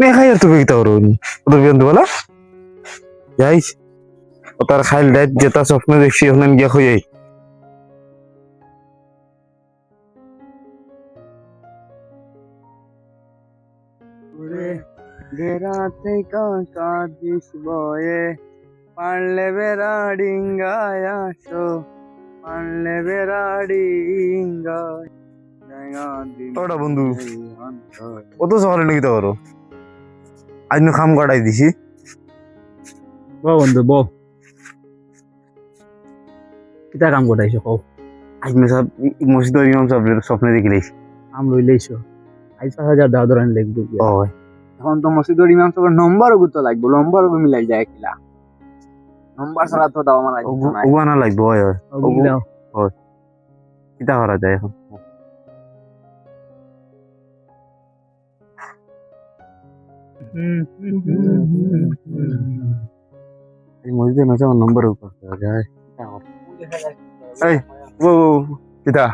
মেয়ে খাই আর তুমি কিতা করো ওদের বিয়ান বলা যাইস। ও তার খাইল ডাইট যেটা স্বপ্ন দেখছি ওখানে গিয়া হয়ে বেড়াতে কাঁদিস বয়ে পারলে বেড়া ডিঙ্গায় আসো পারলে বেড়া ডিঙ্গায়। ওটা বন্ধু। অত সকালে নাকি তা আজ খাম কাটাই দিছি। ব বন্ধু ব কিতা কাম করাইছো কও? আজ নু সব মসজিদ ইমাম সব স্বপ্নে দেখি লাইছি। আম লই লইছো আইজ পাঁচ হাজার দাও ধরেন কি ও এখন তো মসজিদুর ইমাম সাহেবের নম্বর গুতো লাগবে নম্বর গু মিলাই যায় কিলা নম্বর ছাড়া তো দাও আমার লাগবে না উবানা লাগবে হয় হয় কিতা করা যায় এখন? এই মসজিদে মেসে আমার নম্বর উপর যায় এই ও কিতা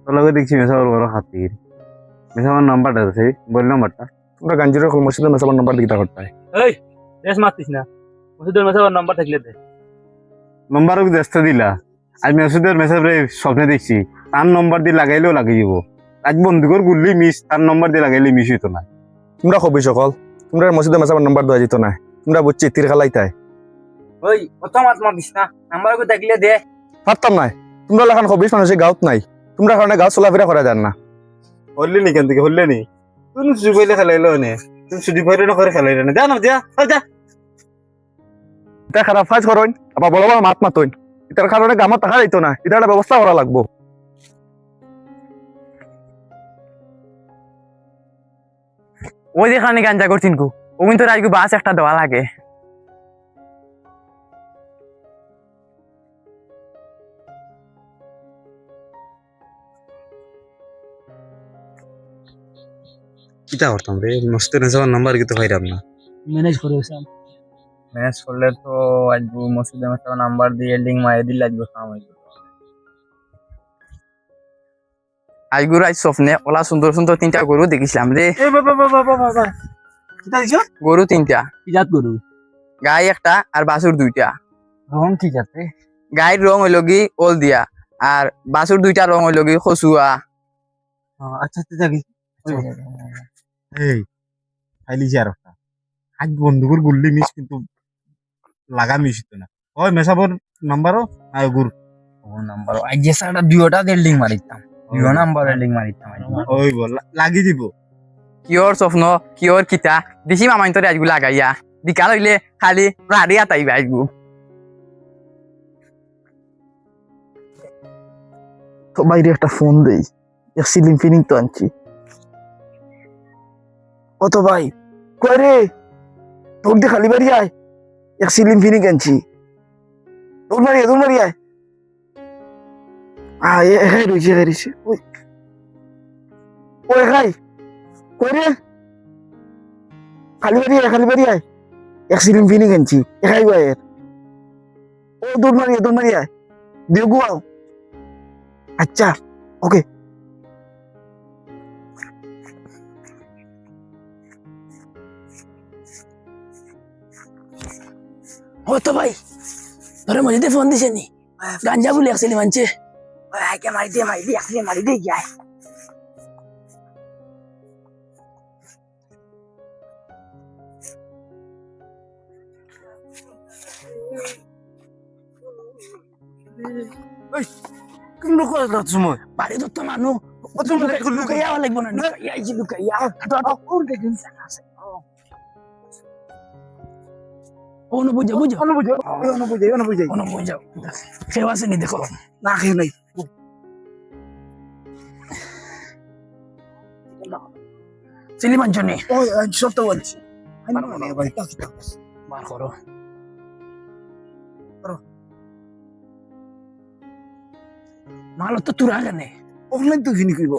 তোর লগে দেখছি মেসা বড় হাতির মেসা আমার নাম্বারটা আছে বল নাম্বারটা তোমরা গাঞ্জির মসজিদে মেসা আমার নাম্বার দিতে করতে এই রেস মারতিস না মসজিদের মাসে নাম্বার থাকলে দে নম্বর ব্যস্ত দিলা আজ মেসুদের মেসেজ স্বপ্নে দেখছি তার নম্বর দিয়ে লাগাইলেও লাগিয়ে যাব আজ বন্ধুকর গুললি মিস তার নম্বর দিয়ে লাগাইলে মিস হইতো না তোমরা কবি সকল তোমরা মসজিদে মাসাবার নাম্বার দেওয়া যেত না। তোমরা বুঝছি তীর খালাই তাই। ওই অত মাত মাতিস না। নাম্বার গু দেখলে দে। পারতাম নাই। তোমরা লাখান কবিস মানুষের গাঁত নাই। তোমরা কারণে গাঁত চলাফেরা করা যান না। হল্লি নি কেন থেকে হল্লে নি? তুই সুযোগ পাইলে খেলাইলো নে? তুই সুযোগ পাইলে না করে খেলাইলে না? যা না যা যা। এটা খারাপ ফাজ করেন আবার বড় বড় মাত মাতইন। এটার কারণে গামত টাকা দিত না। এটা ব্যবস্থা করা লাগবো। ওই যেখানে গাঞ্জা করছিন কু। ও কিন্তু আজকে বাস একটা দেওয়া লাগে। কিতা করতাম রে? মস্তের নেশাবার নাম্বার কিন্তু পাইরাম না। ম্যানেজ করে ম্যানেজ করলে তো আজ মসজিদে নাম্বার দিয়ে লিঙ্ক মারিয়ে দিলে আজকে কাম আজগুর আজ স্বপ্নে ওলা সুন্দর সুন্দর তিনটা গরু দেখিছিলাম রে। এই বাবা বাবা বাবা বাবা কিতা দিছ? গরু তিনটা। কি জাত করু গাই একটা আর বাছুর দুইটা। রং কি যাতে গাইর রং হইল গি ওল দিয়া আর বাছুর দুইটা রং হইল গি খসুয়া আচ্ছা আচ্ছা যাবি এই খাইলি যে আর একটা আজ বন্ধুকর গুললি মিস কিন্তু লাগা মিস হইতো না। ওই মেসাবর নাম্বারও আর গুর ও নাম্বার আজ যে সারা দুইটা দিয়ে লিঙ্ক মারিতাম দুই নাম্বারে মারিতাম আজ। ওই বল লাগি দিব। কিয়র স্বপ্ন কিয়র কিতা দিছি মামাইন তোরে আজগু লাগাইয়া বিকাল হইলে খালি রাড়িয়া তাইবা আজগু তো বাইরে একটা ফোন দেই। এক সিলিং ফিনিং তো আনছি। ও তো ভাই কই রে? তোর দিয়ে খালি বাড়ি আয় এক সিলিং ফিনিং আনছি। দৌড় মারি আয়, দৌড় মারি আয়। এখাই রয়েছে এখাই রয়েছে। ওই। ও এখাই কই রে? খালি বাড়ি আয়, খালি বাড়ি আয়। এক ফিনিং আনছি এখাই গো এর। ও, দৌড় মারি দৌড় মারি আয়। দিয়ে গুয়াও। আচ্ছা ওকে। ও তো ভাই, তোরে মসজিদে ফোন দিছে নি। গাঞ্জা বলে আসছিলি মানছে মারি দে মারি দে আসলে মারি দে যায় কিন্তু কত সময়? বাড়ি তো তো মানুষ কত লুকাইয়া লাগবো না লুকাইয়া আইছি লুকাইয়া ওর দেখুন আছে অনু বুঝা বুঝা অনু বুঝো অনু বুঝাই অনু বুঝাই অনু বুঝা কেউ আসেনি দেখো। না খেয়ে নাই। চিলি মাঞ্চনি ওই সত্য বলছি। বার করো মাল তো তুরা কেনে? অনলাইন তো ফিনি কইব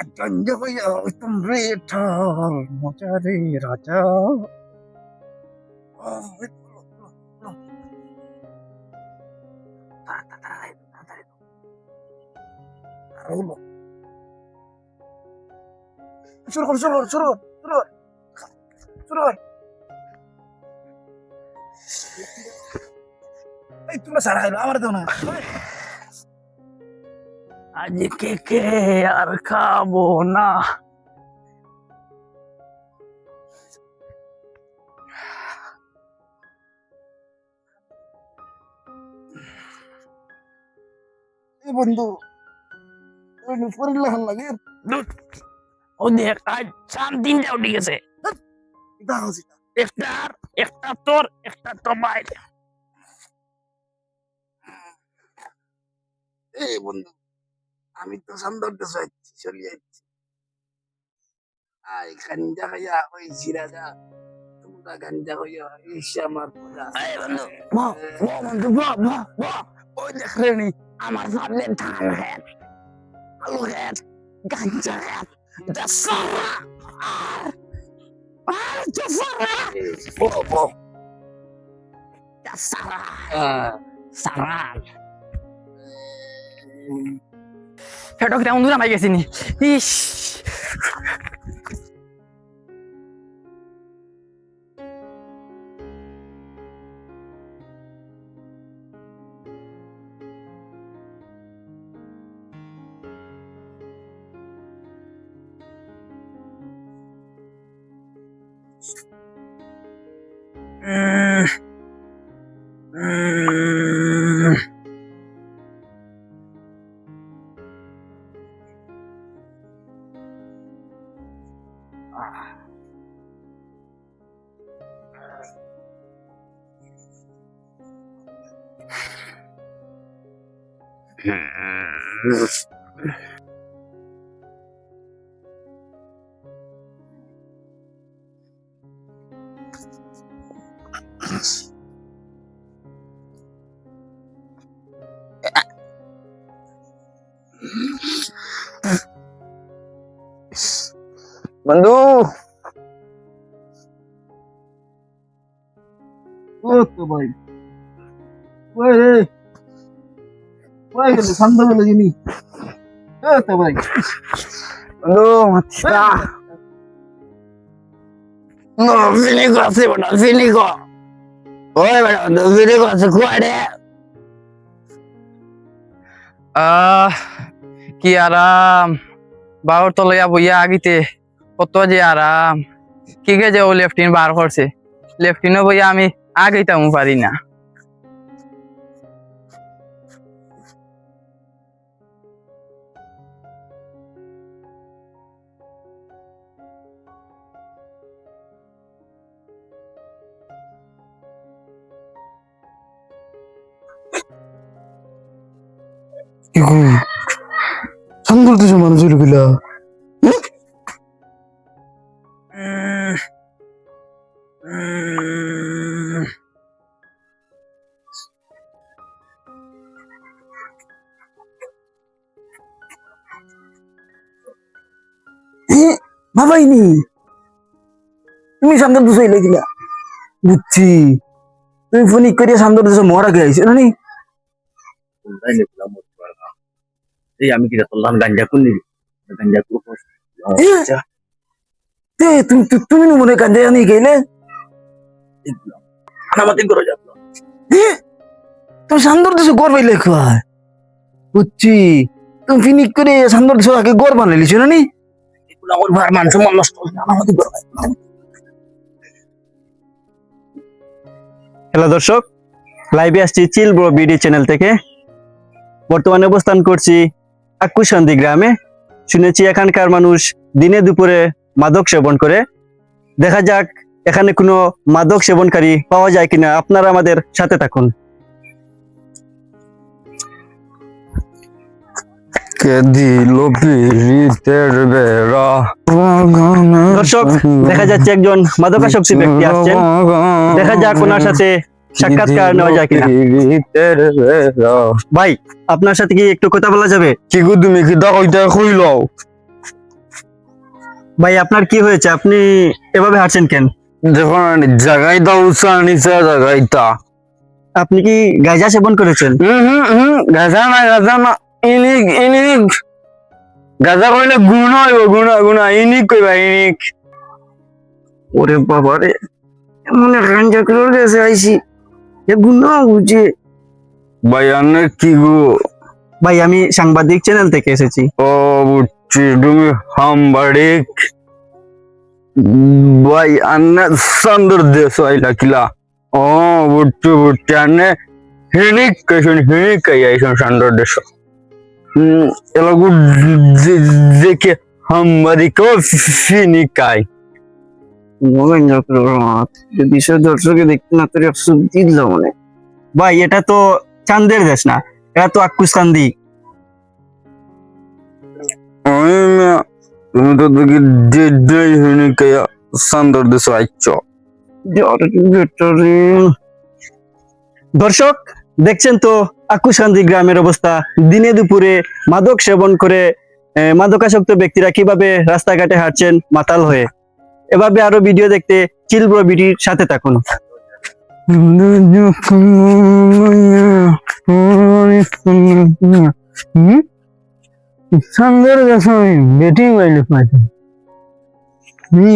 আজঞ্জ হইয়া তোমরে ঠাল মজারে রাজা। শুরু কর শুরু কর শুরু কর শুরু কর শুরু কর এই তোমরা সারা খাইলো আমার দাও না আজকে বন্ধু পরিলে ভালো লাগে। ও আজ চার তিনটা উঠে গেছে। একটা একটা তোর একটা তোমার। এই বন্ধু আমি তো সৌন্দর্য চাইছি চলে যাচ্ছি। আই গাঞ্জা খাইয়া ওই জিরাজা তোমরা গাঞ্জা খাইয়া ইসে আমার বন্ধু ওই আমার সামনে ধান খেত আলু খেত গাঞ্জা এটা সারা আর সারা ও ও এটা সারা সারা ফেটক রে অন্ধুরা মাই গেছিনি ইস 嗯ん。うん。বন্ধু ও তো ভাই ওই রে ওই গেল সন্ধ্যাবেলা যিনি ও তো ভাই বন্ধু মাত্রা No, finico así, bueno, finico. Finico se cuare. আহ কি আরাম বাউর তলয়া বইয়া আগিতে কত যে আরাম কি গে যে ও লেফটিন বার করছে লেফটিনও বইয়া আমি আগেইতাম পারি না সুন্দর তো মানুষের গুলা বাবাইনি তুমি সামনে দুশো এলে কিনা বুঝছি তুমি ফোন করিয়া সামনে দুশো মরা গেছে না নি এই আমি কি তোলাম গাঞ্জা কোন দিবি? গাঞ্জা আচ্ছা তুমি তুমি মনে কান্দে আনি গেলে করে যাব তুমি সান্দর দেশে গড় পাইলে খায় বুঝছি। তুমি ফিনিক করে সান্দর দেশে আগে গড় বানাইলিছো না? নি আমার ভাই মান সম্মান নষ্ট আমাদের করে হ্যালো দর্শক লাইভে আসছি চিল ব্রো বিডি চ্যানেল থেকে। বর্তমানে অবস্থান করছি আকুসন্দি গ্রামে শুনেছি এখানকার মানুষ দিনে দুপুরে মাদক সেবন করে। দেখা যাক এখানে কোনো মাদক সেবনকারী পাওয়া যায় কিনা। আপনারা আমাদের সাথে থাকুন। দর্শক দেখা যাচ্ছে একজন মাদকাসক্তি ব্যক্তি আসছেন। দেখা যাক ওনার সাথে সাক্ষাৎকার নেওয়া যায় কিনা? ভাই আপনার সাথে কি একটু কথা বলা যাবে? কি গো তুমি কি দাকইটা কইলাও ভাই আপনার কি হয়েছে? আপনি এভাবে হাঁটছেন কেন? যখন জায়গায় দাও নিচে জায়গাইটা আপনি কি গাঁজা সেবন করেছেন? হুম হুম গাজা না গাজা না ইনিক ইনিক। গাজা কইলে গুণ হইব গুণ গুণ ইনিক কইবা ইনিক। ওরে বাবা রে এমন গাঞ্জা করে গেছে আইসি ভাই আন্নে কি গো ভাই আমি সাংবাদিক চ্যানেল থেকে এসেছি ও বুঝছি তুমি হামবাড়িক ভাই আন্নে সুন্দর দেশ আইলা কিলা ও বুঝছি বুঝছি আন্নে হিনিক কইছেন হিনিক কই আইছেন সুন্দর দেশ এলাগু দেখে হামবাড়িক ফিনিকাই যদি সে দর্শকে দেখতে না তোর দিল মানে। ভাই এটা তো চান্দের দেশ না। এটা তো আক্কুস কান্দি আমি তুমি তো দেখি ডেডাই সুন্দর দেশ দর্শক দেখছেন তো আকুশান্দি গ্রামের অবস্থা। দিনে দুপুরে মাদক সেবন করে মাদকাসক্ত ব্যক্তিরা কীভাবে রাস্তাঘাটে হাঁটছেন মাতাল হয়ে। এভাবে আরও ভিডিও দেখতে চিলব্রো বিটির সাথে থাকুন। সুন্দর বেটিং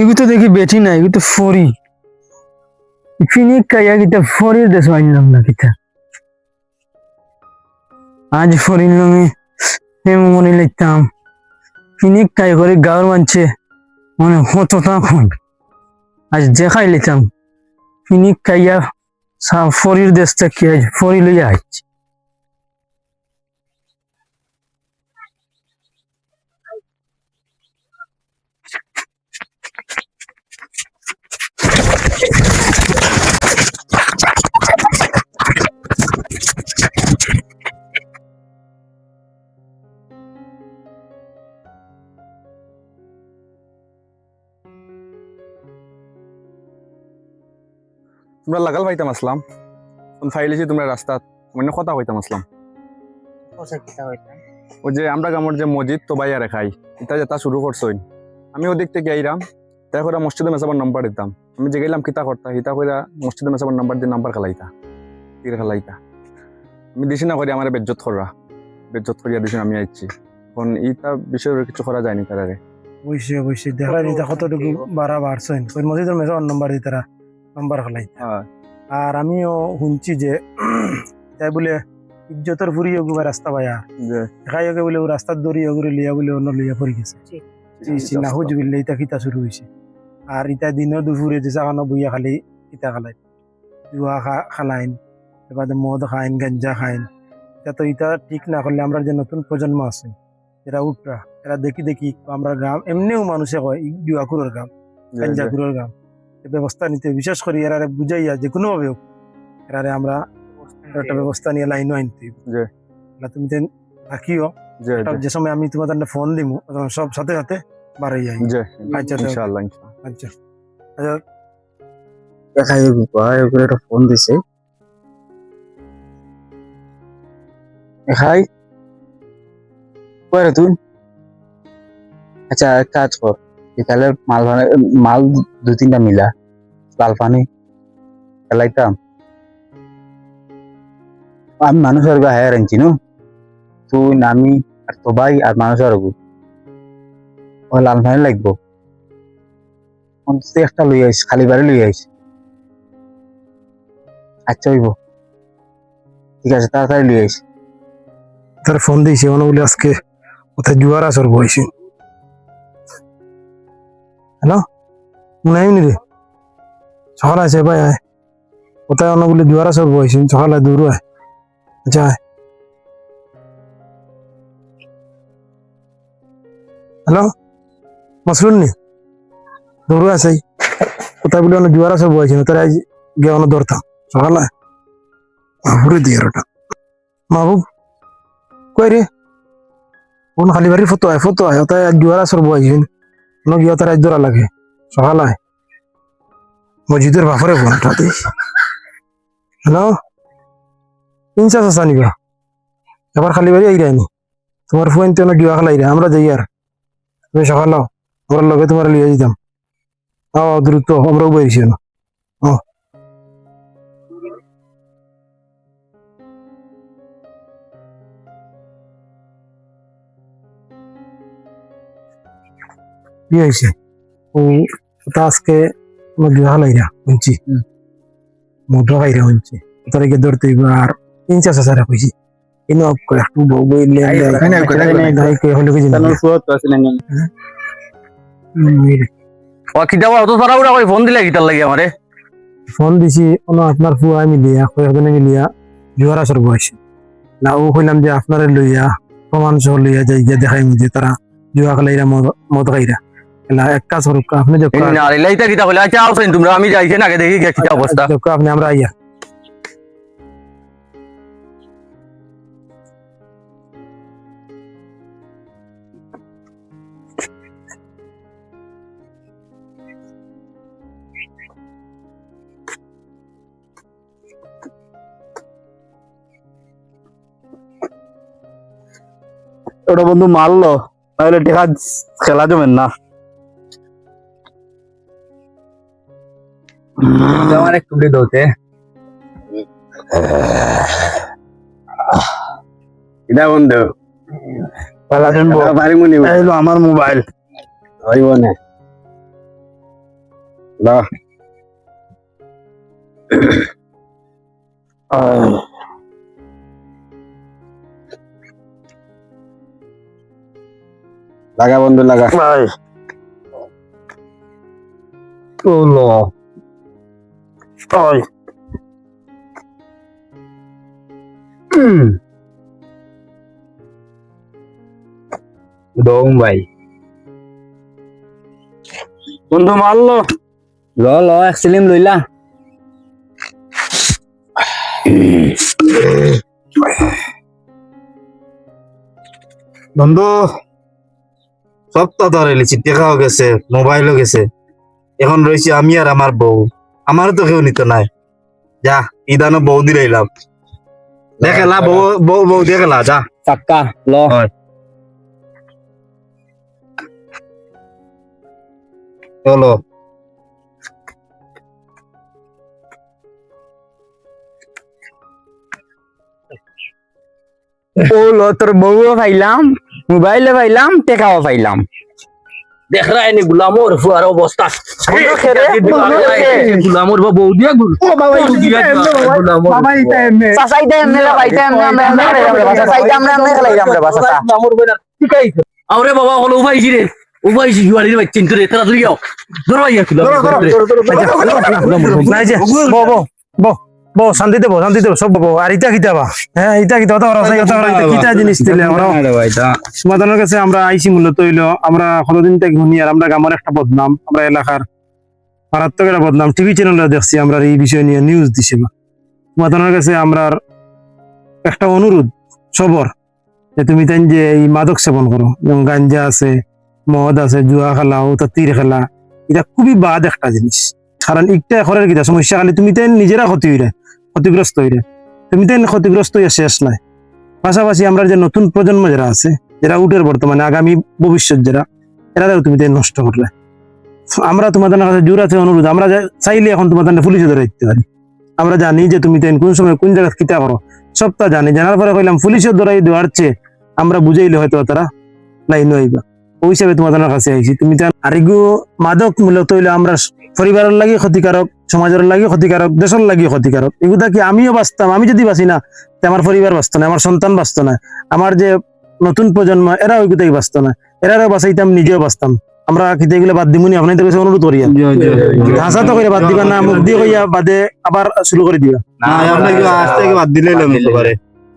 এগু তো দেখি বেটি না তো ফরি। ফিনিক ফরির দেশ না আজ ফরির হেম মনে লিখতাম ফিনিক কাই করে গাঁর মানছে। মানে হতো তখন। আজ দেখাই লিতাম ফিনিক কাইয়া সা ফরির দেশটা কি আজ ফরি লইয়া আইছে। তোমরা লাগাল পাইতাম আসলাম। ফাইলেছি তোমরা রাস্তাত মানে কথা কইতাম আসলাম। ওই যে আমরা গ্রামের যে মসজিদ তো বাইয়া রেখাই এটা যেটা শুরু করছই। আমি ওদিক থেকে আইরাম তাই করে মসজিদে মেসাবার নাম্বার দিতাম। আমি যে গেলাম কিতা করতা? হিতা কইরা মসজিদে মেসাবার নাম্বার দিয়ে নাম্বার খেলাইতা। তীর খেলাইতা। আমি দিছি না করি আমার বেজ্জত করা। বেজ্জত করিয়া দিছি আমি আইছি এখন ইটা বিষয়ে কিছু করা যায়নি তারারে। অবশ্যই অবশ্যই দেখা কতটুকু বাড়া বাড়ছেন মসজিদের মেজর নাম্বার দিয়ে তারা। নাম্বার খেলাই হ্যাঁ। আর আমিও শুনছি যে তাই বলে ইজ্জতের ফুরি ওগুবা রাস্তা পায়া। যে। দেখাই ওকে বলে ও রাস্তার দড়ি ওগুলো লিয়া বলে অন্য লিয়া পড়ে গেছে। জি। জি বিল্লে ইতা খিতা শুরু হয়েছে আর ইতা দিনও দুপুরে যে চাকানো বইয়া খালি ইতা খালাই জুয়া খা খালাইন এবার মদ খাইন গাঞ্জা খাইন। এটা তো ইটা ঠিক না করলে আমরা যে নতুন প্রজন্ম আছে এরা উঠরা এরা দেখি দেখি আমরা গ্রাম এমনিও মানুষে কয় ই জুয়াকুরের গ্রাম যে- গাঞ্জা যে- গ্রাম ব্যবস্থা নিতে বিশেষ করে এরারে বুঝাইয়া যে কোনো ভাবে হোক, এরারে আমরা একটা ব্যবস্থা নিয়ে লাইন আনতে। তাহলে তুমি তেন থাকিও যে সময় আমি তোমাদের ফোন দিব সব সাথে সাথে বাড়াই যাই যে আচ্ছা ইনশাআল্লাহ ইনশাআল্লাহ আচ্ছা। দেখাই ভাই ওগুলো একটা ফোন দিছে। দেখাই। কয় তুই? আচ্ছা এক কাজ কর। বিকালে মাল মাল দু তিনটা মিলা, লাল পানি খেলাইতাম আমি মানুষের গা হায়ার আনছি, নো? তুই আমি আর তো ভাই, আর মানুষের গু। ও লাল পানি লাগবো। একটা লই আইস, খালি বাড়ি লই আইস। আচ্ছা হইব। ঠিক আছে, তাড়াতাড়ি লই আইস। তার ফোন দিয়েছি মানে বলে আজকে, কোথায় জুয়ার আসর বইছি। হ্যালো মনে হয় রে সকাল আছে ভাই আয় কোথায় অন্য বলে জুয়ার আসর বইছি সকালে দূর আয় আচ্ছা আয় হ্যালো মাসরুল নি দূর আছে কোথায় বলে অন্য জুয়ার আসর বইছি তারা গিয়ে অন্য ধরতাম সকালে ঘুরে দিয়ে ওটা মাহবুব কই রে কোন খালি বাড়ির ফটো আয় ফটো আয় ওটাই জুয়ার আসর বইছেন ন গিয়া তার লাগে। সকালায়। মসজিদের বাপরে ফোনটা দিই। হ্যালো? ইনসাস আসা নিবা। এবার খালি বাড়ি আই রায়নি তোমার ফোন তো জুয়া খেলাই আমরা যাই আর। তুমি সকাল আমরা লগে তোমার লিয়ে যেতাম আও দ্রুত আমরাও বেরিয়েছি না কি হয়েছে? ও তা আজকে আমার বিবাহ লাইরা শুনছি। মদ খাইরা শুনছি। তারা গিয়ে ধরতে আর তিন চার হাজার কইছি। কিন্তু একটু বইলে হলে কি জানি ও কিতা অত তারা উড়া ফোন দিলে কিতার লাগে আমারে? ফোন দিছি কোনো আপনার ফুয়া মিলিয়া কয়েকজনে মিলিয়া জোয়ার আসর বয়সে। না ও কইলাম যে আপনারে লইয়া প্রমাণ সহ লইয়া যাই গিয়া দেখাই যে তারা জুয়া খেলাইরা মদ খাইরা। এলা এক কাজ করুক আপনি যে আর লাইতা কিতা কইলে আচ্ছা আউছেন তোমরা আমি যাইছেন আগে দেখি অবস্থা। যোগ আপনি আমরা আইয়া। ওটা বন্ধু মারলো তাহলে টেকা খেলা জমেন না। আমার একটু দৌতে এটা বন্ধু? এলো আমার মোবাইল। হইব না লাগা বন্ধু লাগা। ওলো ওই দম ভাই। বন্ধু মারলো। ল ল এক সিলিম লইলা। বন্ধু সব তো ধরে লিছি টেকাও গেছে মোবাইলও গেছে। এখন রয়েছি আমি আর আমার বউ। আমারও তো কেউ নিত নাই। যা ইদানো বউ দিলাইলাম দেখেলা বউ বউ বউ দেখেলা যা। চাক্কা ল। চলো। ও ল তোর বউও পাইলাম মোবাইলে পাইলাম টেকাও পাইলাম। দেখ রা এনে গুলামর ফুয়ার অবস্থা গুলামর বা বউ দিয়া গুল বাবা আরে হলো উপাইছি রে উপাইছি জুয়ারি রে চিন্তা রে তাড়াতাড়ি যাও ধরো ইয়া নাই যে বো বো বো বো শান্তিতে বো শান্তিতে বো, সব আর ইটা কিতা বা হ্যাঁ ইটা কিতা ওটা ওরা ওটা ওরা। ইটা কিতা জিনিস দিলে আমরা সমাধানের কাছে আমরা আইসি মূলত হইল আমরা কতদিন থেকে শুনি আর আমরা গ্রামের একটা বদনাম আমরা এলাকার মারাত্মক একটা বদনাম। টিভি চ্যানেলে দেখছি আমরা এই বিষয় নিয়ে নিউজ কাছে আমরা একটা অনুরোধ সবর যে তুমি তাই যে এই মাদক সেবন করো। যেমন গাঞ্জা আছে মদ আছে জুয়া খেলা ও তা তীর খেলা এটা খুবই বাদ একটা জিনিস। কারণ একটা ঘরের কিটা সমস্যা খালি তুমি তাই নিজেরা ক্ষতি হইলে ক্ষতিগ্রস্ত হইলে। তুমি তাই ক্ষতিগ্রস্ত হইয়া শেষ নাই। পাশাপাশি আমরা যে নতুন প্রজন্ম যারা আছে, যারা উঠের বর্তমানে আগামী ভবিষ্যৎ যারা এরাও তুমি তাই নষ্ট করলে। আমরা তোমাদের কাছে জোর আছে অনুরোধ, আমরা চাইলে এখন তোমাদের পুলিশে ধরে দিতে পারি। আমরা জানি যে তুমি তাই কোন সময় কোন জায়গায় কিতা করো সবটা জানি। জানার পরে কইলাম, পুলিশের ধরাই দেওয়ার চেয়ে আমরা বুঝাইলে হয়তো তারা লাইন হইবা ওই হিসাবে তোমাদের কাছে আইছি। তুমি তার আরেগু মাদক মূলত হইলে আমরা পরিবারের লাগি ক্ষতিকারক সমাজের লাগি ক্ষতিকারক দেশের লাগি ক্ষতিকারক। এগুলা কি আমিও বাঁচতাম? আমি যদি বাঁচি না তে আমার পরিবার বাঁচত না আমার সন্তান বাঁচত না আমার যে নতুন প্রজন্ম এরা ওইগুতাই বাঁচত না। এরাও বাঁচাইতাম নিজেও বাঁচতাম। আমরা কিন্তু এগুলো বাদ দিমুনি আপনাদের কাছে অনুরোধ করি হাসা তো করে বাদ দিবা না মুখ দিয়ে কইয়া বাদে আবার শুরু করে দিবা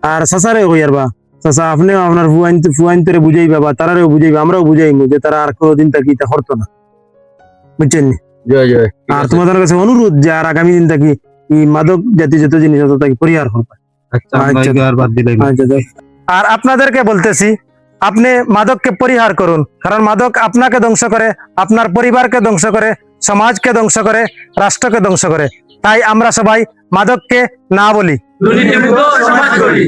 আর সাসারে কইয়ার বা চাচা আপনিও আপনার ফুয়াইন ফুয়াইন তোরে বুঝাইবা বা তারারেও বুঝাইবা আমরাও বুঝাইমু যে তারা আর কোনোদিন তাকে এটা করতো না। বুঝছেন নি? জয় জয়। আর তোমাদের কাছে অনুরোধ যে আর আগামী দিন থাকি এই মাদক জাতীয় যত জিনিস আছে তাকে পরিহার আচ্ছা আচ্ছা। আর আচ্ছা। আর আপনাদেরকে বলতেছি আপনি মাদককে পরিহার করুন। কারণ মাদক আপনাকে ধ্বংস করে আপনার পরিবারকে ধ্বংস করে সমাজকে ধ্বংস করে রাষ্ট্রকে ধ্বংস করে। তাই আমরা সবাই মাদককে না বলি। দুর্নীতিমুক্ত সমাজ গড়ি।